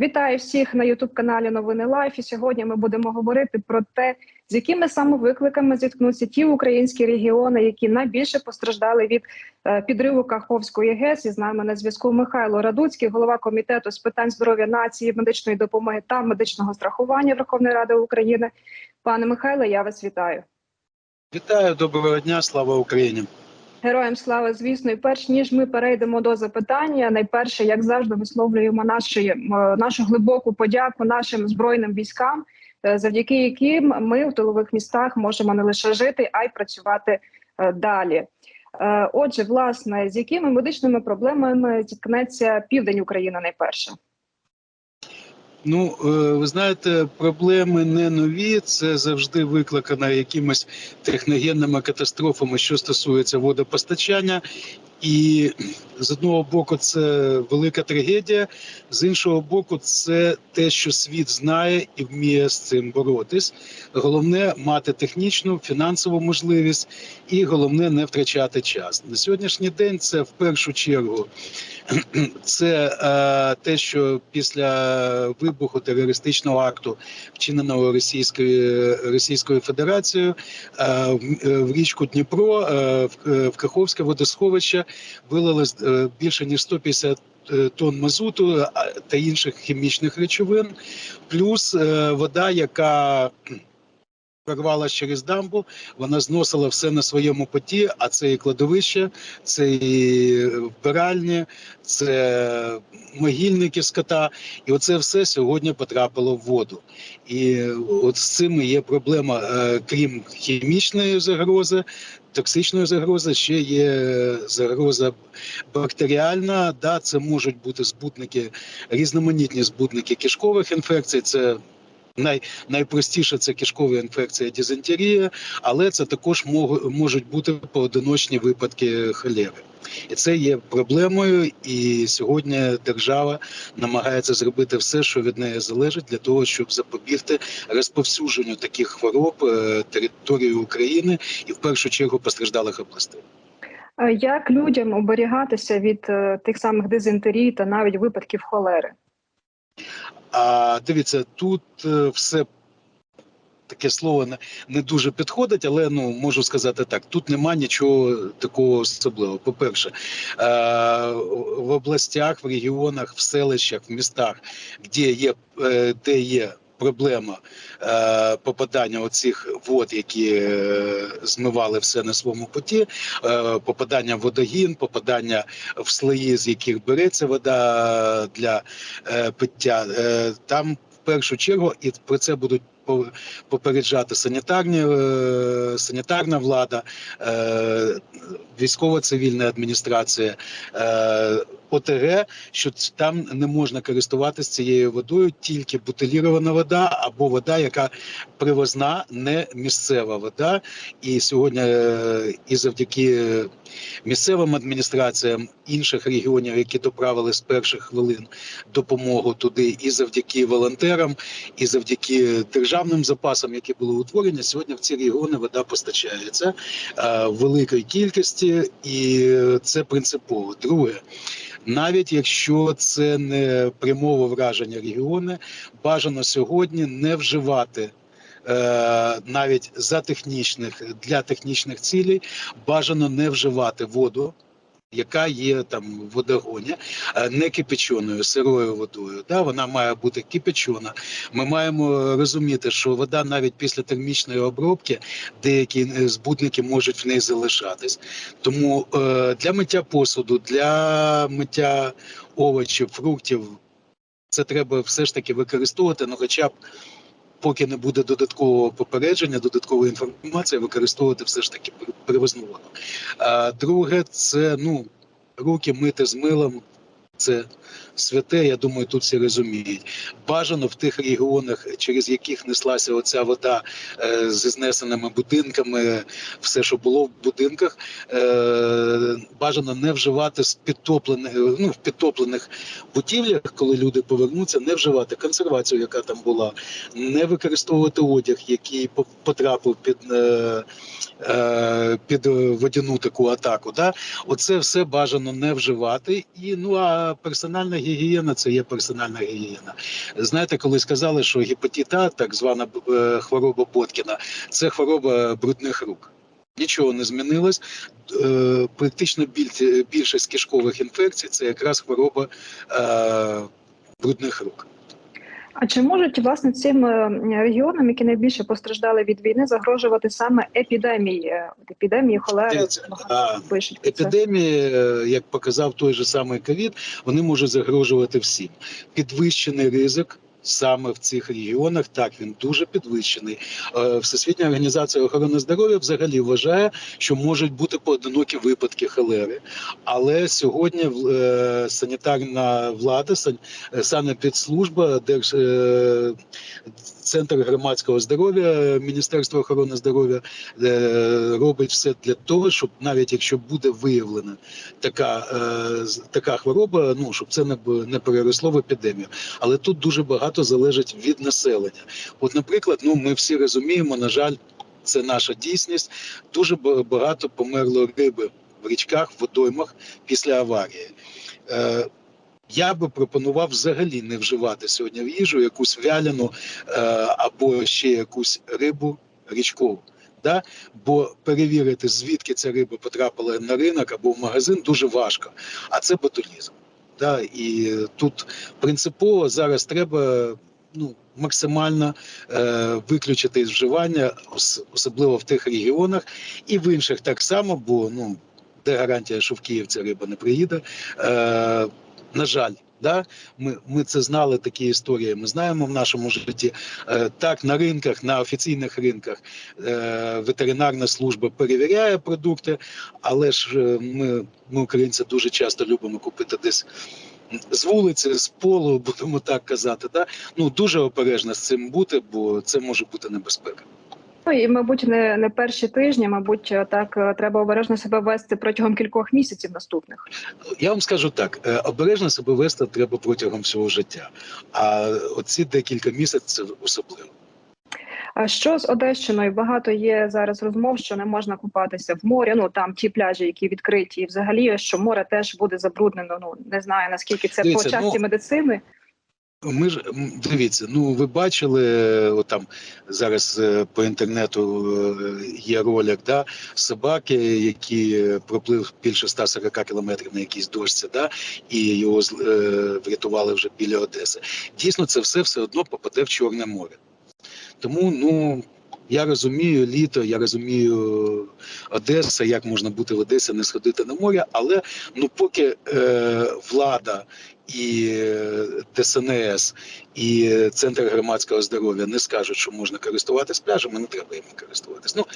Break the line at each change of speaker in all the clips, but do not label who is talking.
Вітаю всіх на Ютуб каналі Новини Лайф. І сьогодні ми будемо говорити про те, з якими саме викликами зіткнуться ті українські регіони, які найбільше постраждали від е, підриву Каховської ГЕС. І з нами на зв'язку Михайло Радуцький, голова комітету з питань здоров'я нації, медичної допомоги та медичного страхування Верховної Ради України. Пане Михайло, я вас вітаю.
Вітаю, доброго дня, слава Україні.
Героям слава, звісно, і перш ніж ми перейдемо до запитання, найперше, як завжди, висловлюємо наші, нашу глибоку подяку нашим збройним військам, е, завдяки яким ми в тилових містах можемо не лише жити, а й працювати е, далі. Е, Отже, власне, з якими медичними проблемами зіткнеться південь України найперше?
Ну, е, ви знаєте, проблеми не нові. Це завжди викликано якимись техногенними катастрофами, що стосується водопостачання. І з одного боку, це велика трагедія, з іншого боку, це те, що світ знає і вміє з цим боротись. Головне мати технічну, фінансову можливість, і головне не втрачати час. На сьогоднішній день це в першу чергу це е, те, що після вибуху терористичного акту, вчиненого Російською Російською Федерацією, е, в, е, річку Дніпро е, в, е, Каховське водосховище вилилось е, більше ніж 150 е, тонн мазуту та інших хімічних речовин, плюс е, вода, яка прорвалась через дамбу, вона зносила все на своєму поті, а це і кладовище, це і вбиральні, це могильники скота. І оце все сьогодні потрапило в воду. І от з цим є проблема, е, крім хімічної загрози, токсичної загрози, ще є загроза бактеріальна. Да, це можуть бути збутники, різноманітні збутники кишкових інфекцій. Це Най, найпростіше це кишкова інфекція дизентерія, але це також можуть бути поодиночні випадки холери. І це є проблемою. І сьогодні держава намагається зробити все, що від неї залежить, для того, щоб запобігти розповсюдженню таких хвороб е, території України і в першу чергу постраждалих областей.
Як людям оберігатися від е, тих самих дизентерій та навіть випадків холери?
А дивіться, тут е, все таке слово не, дуже підходить, але ну можу сказати так: тут нема нічого такого особливого. По-перше, е, в областях, в регіонах, в селищах, в містах, де є, е, де є проблема е, попадання оцих вод, які е, змивали все на своєму путі, е, попадання в водогін, попадання в слої, з яких береться вода для е, пиття. Е, там в першу чергу і про це будуть попереджати санітарні, е, санітарна влада, е, військово-цивільна адміністрація. Е, ОТГ, що там не можна користуватися цією водою, тільки бутилірована вода або вода, яка привозна, не місцева вода. І сьогодні і завдяки місцевим адміністраціям інших регіонів, які доправили з перших хвилин допомогу туди, і завдяки волонтерам, і завдяки державним запасам, які були утворені, сьогодні в ці регіони вода постачається е, в великій кількості, і це принципово. Друге. Навіть якщо це не прямого враження регіони, бажано сьогодні не вживати е, навіть за технічних для технічних цілей, бажано не вживати воду. Яка є там в водогоні, е, не кипяченою, сирою водою. Да, вона має бути кипячена. Ми маємо розуміти, що вода навіть після термічної обробки деякі е, збутники можуть в неї залишатись. Тому е, для миття посуду, для миття овочів, фруктів це треба все ж таки використовувати, ну хоча б поки не буде додаткового попередження, додаткової інформації, використовувати все ж таки привозну воду. Друге, це ну руки мити з милом. Це святе, я думаю, тут всі розуміють. Бажано в тих регіонах, через яких неслася оця вода е, зі знесеними будинками, все, що було в будинках, е, бажано не вживати з підтоплених, ну, в підтоплених будівлях, коли люди повернуться, не вживати консервацію, яка там була, не використовувати одяг, який потрапив під, е, е, під водяну таку атаку. Да? Оце все бажано не вживати. І ну а персональна гігієна це є персональна гігієна. Знаєте, коли сказали, що гепатит так звана е, хвороба Боткіна, це хвороба брудних рук. Нічого не змінилось. Е, Практично більшість кишкових інфекцій це якраз хвороба е, брудних рук.
А чи можуть власне цим е, регіонам, які найбільше постраждали від війни, загрожувати саме епідемії, е, епідемії холери? Пишуть.
Епідемії, е, як показав той же самий ковід, вони можуть загрожувати всім. Підвищений ризик. Саме в цих регіонах так він дуже підвищений. Е, Всесвітня організація охорони здоров'я взагалі вважає, що можуть бути поодинокі випадки холери. Але сьогодні е, санітарна влада, е, санепідслужба, Держ, центр громадського здоров'я, Міністерство охорони здоров'я робить все для того, щоб навіть якщо буде виявлена така, така хвороба, ну щоб це не переросло в епідемію. Але тут дуже багато залежить від населення. От, наприклад, ну ми всі розуміємо, на жаль, це наша дійсність. Дуже багато померло риби в річках, водоймах після аварії. Е, я би пропонував взагалі не вживати сьогодні в їжу якусь вялену е, або ще якусь рибу річкову. Да? Бо перевірити, звідки ця риба потрапила на ринок або в магазин, дуже важко. А це ботулізм. Да? І тут принципово зараз треба ну, максимально е, виключити вживання, особливо в тих регіонах, і в інших так само, бо ну, де гарантія, що в Київ ця риба не приїде. Е, на жаль, да? ми, ми це знали, такі історії. Ми знаємо в нашому житті. Е, так, на ринках, на офіційних ринках е, ветеринарна служба перевіряє продукти, але ж е, ми, ми, українці, дуже часто любимо купити десь. З вулиці, з полу, будемо так казати, да? ну дуже обережно з цим бути, бо це може бути небезпека.
Ну і мабуть, не, не перші тижні, мабуть, е, так е, треба обережно себе вести протягом кількох місяців наступних.
Я вам скажу так: е, обережно себе вести треба протягом всього життя. А оці декілька місяців особливо.
А що з Одещиною? Багато є зараз розмов, що не можна купатися в морі. Ну там ті пляжі, які відкриті, і взагалі що море теж буде забруднено. Ну не знаю наскільки це
Дивіться,
по часті
ну,
медицини.
Ми ж дивіться, ну ви бачили е, там зараз е, по інтернету е, є ролик, да, собаки, які проплив більше 140 кілометрів на якійсь дошці, да, і його е, врятували вже біля Одеси. Дійсно, це все все одно попаде в Чорне море. Тому ну. Я розумію літо, я розумію Одеса, як можна бути в Одесі, не сходити на море, але ну поки е, влада і е, ДСНС, і Центр громадського здоров'я не скажуть, що можна користуватись пляжами, не треба їм користуватись. Ну,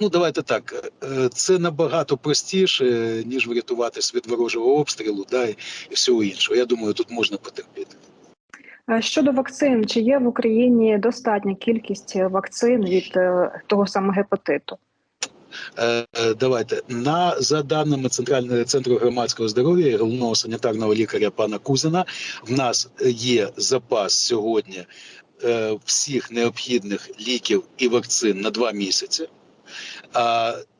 ну давайте так. е, Це набагато простіше, ніж врятуватись від ворожого обстрілу, да, і, всього іншого. Я думаю, тут можна потерпіти.
Щодо вакцин, чи є в Україні достатня кількість вакцин від е, того самого гепатиту?
Е, е, Давайте на за даними центрального центру громадського здоров'я головного санітарного лікаря пана Кузина, в нас є запас сьогодні е, всіх необхідних ліків і вакцин на два місяці.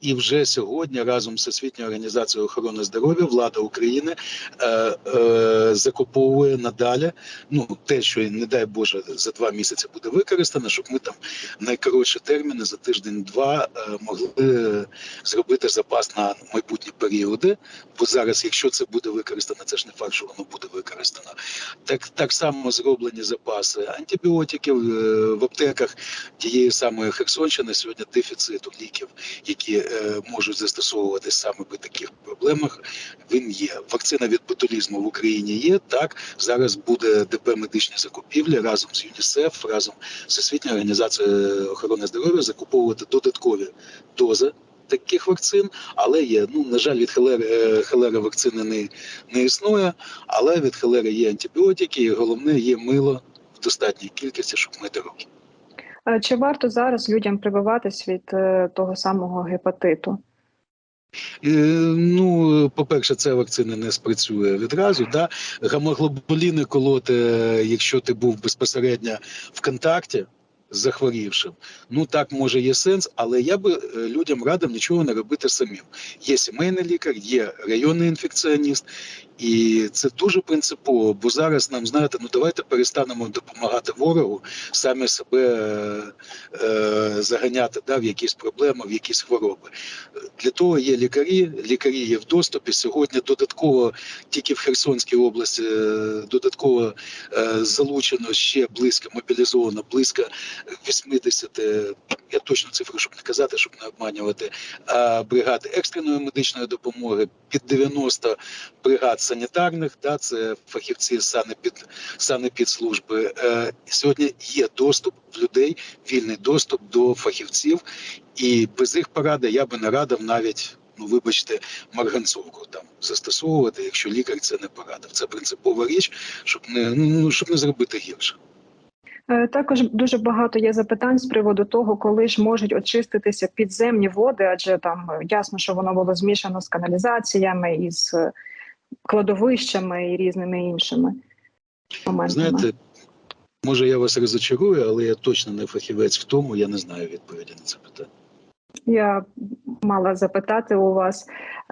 І вже сьогодні разом з Всесвітньою організацією охорони здоров'я влада України е, е, закуповує надалі ну те, що не дай Боже за два місяці буде використано, щоб ми там найкоротші терміни за тиждень-два е, могли зробити запас на майбутні періоди. Бо зараз, якщо це буде використано, це ж не факт, що воно буде використано. Так так само зроблені запаси антибіотиків е, в аптеках тієї самої Херсонщини. Сьогодні дефіциту ліків, які е, можуть застосовуватись саме при таких проблемах. Він є. Вакцина від ботулізму в Україні є. Так зараз буде ДП медичні закупівлі разом з ЮНІСЕФ, разом з Всесвітньою організацією охорони здоров'я закуповувати додаткові дози. Таких вакцин, але є. Ну на жаль, від холери, е, вакцини не, не існує, але від холери є антибіотики, і головне є мило в достатній кількості, щоб мити руки.
А Чи варто зараз людям прививатись від е, того самого гепатиту?
Е, Ну, по-перше, ця вакцина не спрацює відразу. Да? Гамоглобуліни колоти, е, якщо ти був безпосередньо в контакті захворівшим. Ну так може є сенс, але я би е, людям радив нічого не робити самим. Є сімейний лікар, є районний інфекціоніст, і це дуже принципово. Бо зараз нам знаєте, ну давайте перестанемо допомагати ворогу, самі себе е, е, заганяти да, в якісь проблеми, в якісь хвороби. Для того є лікарі, лікарі є в доступі. Сьогодні додатково тільки в Херсонській області е, додатково е, залучено ще близько мобілізовано близько 80, е, я точно цифру, щоб не казати, щоб не обманювати, бригад екстреної медичної допомоги, під 90 бригад санітарних, да, це фахівці санепід, санепідслужби. Е, Сьогодні є доступ в людей, вільний доступ до фахівців, і без їх поради я би не радив навіть. Ну, вибачте, марганцовку там застосовувати, якщо лікар це не порадив. Це принципова річ, щоб не ну щоб не зробити гірше.
Е, Також дуже багато є запитань з приводу того, коли ж можуть очиститися підземні води, адже там е, ясно, що воно було змішано з каналізаціями з е, кладовищами і різними іншими моментами.
Знаєте, може я вас розочарую, але я точно не фахівець в тому, я не знаю відповіді на це питання.
Я мала запитати у вас,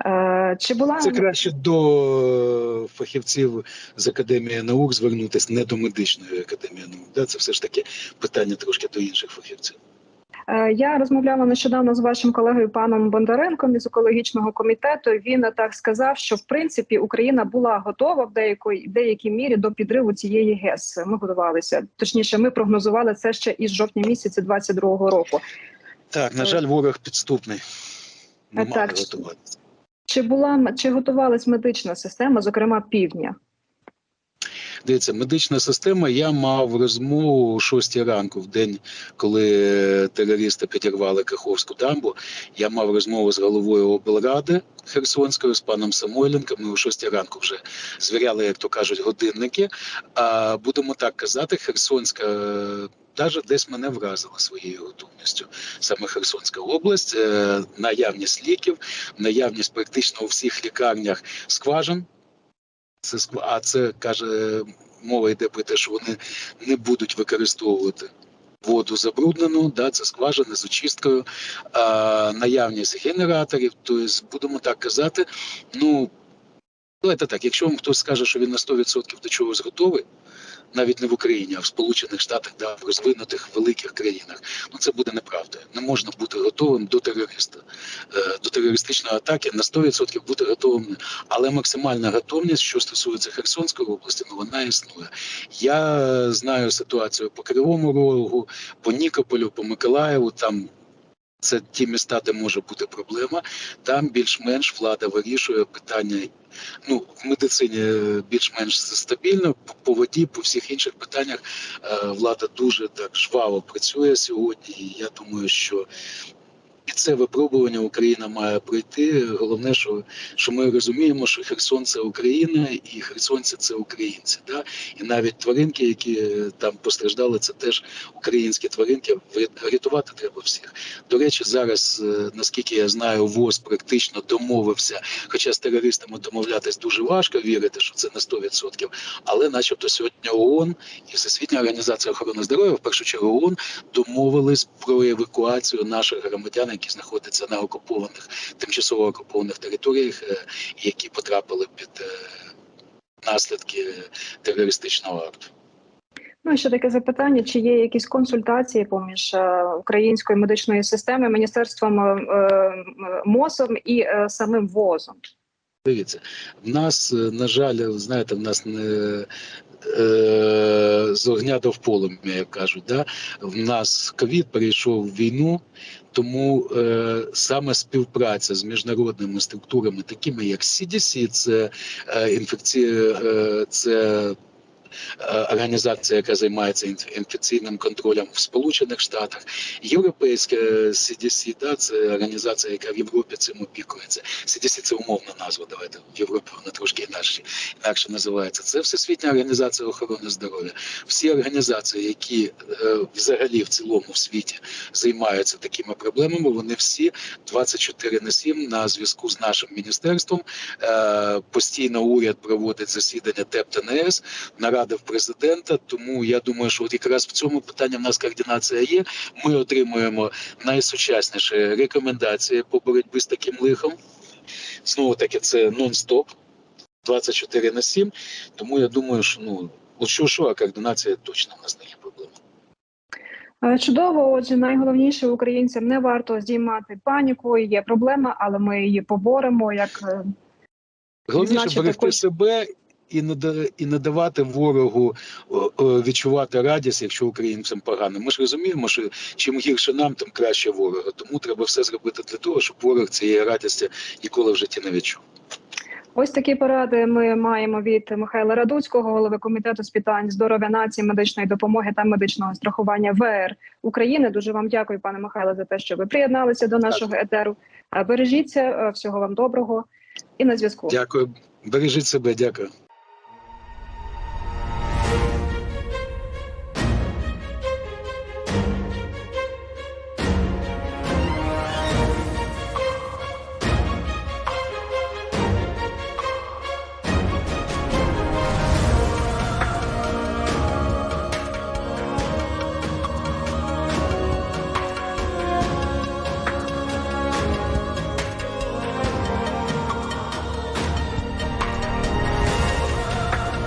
е, чи була
Це краще до фахівців з академії наук звернутися, не до медичної академії наук. Да? Це все ж таки питання трошки до інших фахівців.
Е, Я розмовляла нещодавно з вашим колегою паном Бондаренком із екологічного комітету. Він так сказав, що в принципі Україна була готова в деякої деякій мірі до підриву цієї ГЕС. Ми готувалися. Точніше, ми прогнозували це ще із жовтня місяця 22-го року.
Так, на жаль, ворог підступний. Не
Е,
мали готуватися.
Чи була чи готувалась медична система, зокрема півдня?
Дивіться, медична система. Я мав розмову о 6 ранку, в день, коли терористи підірвали Каховську дамбу. Я мав розмову з головою облради Херсонської, з паном Самойленком. Ми о 6 ранку вже звіряли, як то кажуть, годинники. А будемо так казати, Херсонська. Навіть десь мене вразила своєю готовністю. Саме Херсонська область, е, наявність ліків, наявність практично у всіх лікарнях скважин. Це а це каже, мова йде про те, що вони не будуть використовувати воду забруднену, да, це скважини з очисткою, а, наявність генераторів. Тобто, будемо так казати. Ну давайте так, якщо вам хтось скаже, що він на 100% до чогось готовий. Навіть не в Україні, а в Сполучених Штатах, да, в розвинутих великих країнах, ну це буде неправдою. Не можна бути готовим до терориста, е, до терористичної атаки на 100% бути готовим але максимальна готовність, що стосується Херсонської області, ну вона існує. Я знаю ситуацію по Кривому Рогу, по Нікополю, по Миколаєву. Там це ті міста, де може бути проблема. Там більш-менш влада вирішує питання. Ну, в медицині більш-менш стабільно, по- по воді, по всіх інших питаннях е, влада дуже так жваво працює сьогодні. І я думаю, що це випробування Україна має пройти. Головне, що, що ми розуміємо, що Херсон це Україна, і херсонці це українці. Да? І навіть тваринки, які е, там постраждали, це теж українські тваринки. Рятувати треба всіх. До речі, зараз, е, наскільки я знаю, ВОЗ практично домовився. Хоча з терористами домовлятись дуже важко вірити, що це на 100%, але начебто сьогодні ООН і Всесвітня організація охорони здоров'я, в першу чергу ООН, домовились про евакуацію наших громадян, які знаходяться на окупованих тимчасово окупованих територіях, е, які потрапили під е, наслідки терористичного акту.
Ну і ще таке запитання: чи є якісь консультації поміж е, українською медичною системою, міністерством МОЗом і самим ВОЗом?
Дивіться, в нас, на жаль, знаєте, в нас не з огня до в полум'я, як кажуть. Да? В нас ковід перейшов в війну, тому е, саме співпраця з міжнародними структурами, такими як CDC, це е, інфекція, е, це е, організація, яка займається інф- інфекційним контролем в Сполучених Штатах, європейська CDC, да, це організація, яка в Європі цим опікується. CDC – це умовна назва. Давайте в Європі вона трошки інакше, інакше називається. Це Всесвітня організація охорони здоров'я. Всі організації, які е, взагалі в цілому в світі займаються такими проблемами, вони всі 24 на 7 на зв'язку з нашим міністерством. Е, постійно уряд проводить засідання ТЕП ТНС. Наразі поради в президента. Тому я думаю, що от якраз в цьому питанні в нас координація є. Ми отримуємо найсучасніші рекомендації по боротьбі з таким лихом. Знову таки, це нон-стоп 24 на 7. Тому я думаю, що ну от що, що, а координація точно в нас не є проблема.
Е, Чудово, отже, найголовніше українцям не варто здіймати паніку. Є проблема, але ми її поборемо. Як е,
Головніше берегти
кож-
себе і не і не давати ворогу відчувати радість, якщо українцям погано. Ми ж розуміємо, що чим гірше нам, тим краще ворога. Тому треба все зробити для того, щоб ворог цієї радості ніколи в житті не відчув.
ось такі поради ми маємо від Михайла Радуцького, голови комітету з питань здоров'я нації, медичної допомоги та медичного страхування ВР України. Дуже вам дякую, пане Михайло, за те, що ви приєдналися до нашого етеру. Бережіться, всього вам доброго і на зв'язку.
Дякую. Бережіть себе, дякую.